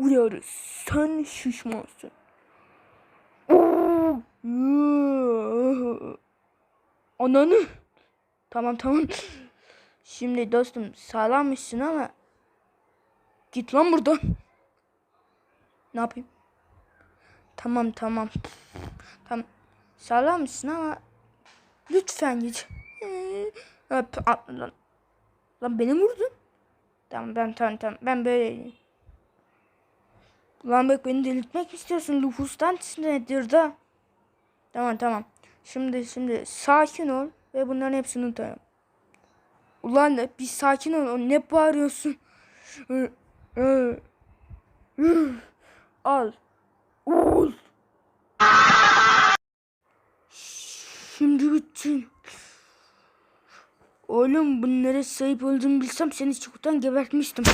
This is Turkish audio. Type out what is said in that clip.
uyarı. Sen şişmansın. Ananı. Tamam tamam. Şimdi dostum sağlammışsın ama git lan buradan. Ne yapayım? Tamam tamam. Tamam. Sağlammışsın ama lütfen git. Öp, lan. Lan beni vurdun? Tamam ben tamam tamam ben böyle Lan bak beni delirtmek istiyorsun. Lufustan nedir da? Tamam tamam. Şimdi şimdi sakin ol ve bunların hepsini unutalım. Ulan ne bir sakin ol. Ne bağırıyorsun? Al. Ol. Şimdi bittin. Oğlum bunlara sahip olduğumu bilsem seni çoktan gebertmiştim.